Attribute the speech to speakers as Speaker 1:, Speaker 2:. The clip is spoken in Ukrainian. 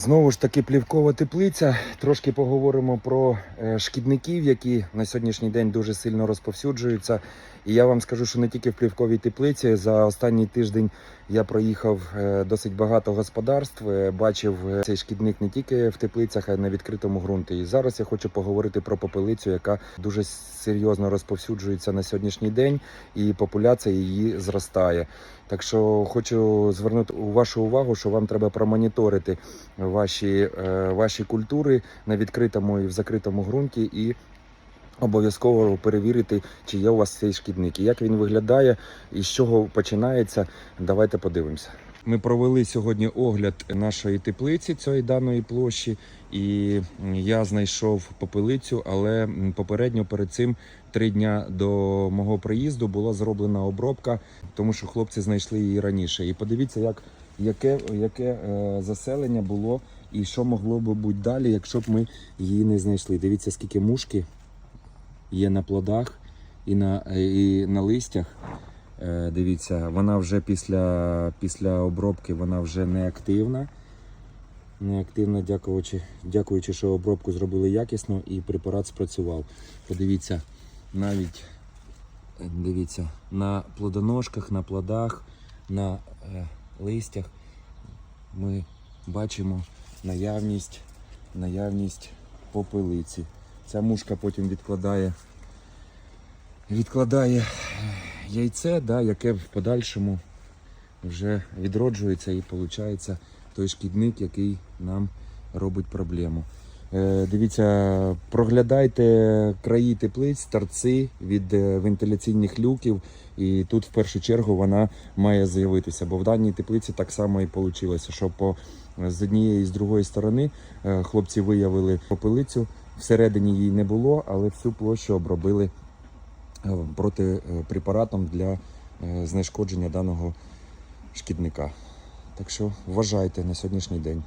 Speaker 1: Знову ж таки, плівкова теплиця. Трошки поговоримо про е, шкідників, які на сьогоднішній день дуже сильно розповсюджуються. І я вам скажу, що не тільки в плівковій теплиці. За останній тиждень я проїхав е, досить багато господарств. е, Бачив цей шкідник не тільки в теплицях, а й на відкритому ґрунті. І зараз я хочу поговорити про попелицю, яка дуже серйозно розповсюджується на сьогоднішній день, і популяція її зростає. Так що хочу звернути вашу увагу, що вам треба промоніторити ваші, е, ваші культури на відкритому і в закритому ґрунті і обов'язково перевірити, чи є у вас цей шкідник. І як він виглядає і з чого починається, давайте подивимося. Ми провели сьогодні огляд нашої теплиці цієї даної площі, і я знайшов попелицю, але попередньо перед цим три дня до мого приїзду була зроблена обробка, тому що хлопці знайшли її раніше. І подивіться, як яке, яке е, заселення було і що могло би бути далі, якщо б ми її не знайшли. Дивіться, скільки мушки є на плодах і на, е, і на листях. Е, дивіться, вона вже після, після обробки вона вже не активна. Неактивна, дякуючи, дякуючи, що обробку зробили якісно і препарат спрацював. Подивіться, навіть дивіться, на плодоножках, на плодах, на е, листях ми бачимо наявність, наявність попелиці. Ця мушка потім відкладає, відкладає яйце, да, яке в подальшому вже відроджується і виходить той шкідник, який нам робить проблему. Е, Дивіться, проглядайте краї теплиць, торці від е, вентиляційних люків, і тут в першу чергу вона має з'явитися. Бо в даній теплиці так само і вийшло, що по з однієї і з другої сторони е, хлопці виявили попелицю. Всередині її не було, але всю площу обробили е, протипрепаратом для знешкодження даного шкідника. Так що вважайте на сьогоднішній день.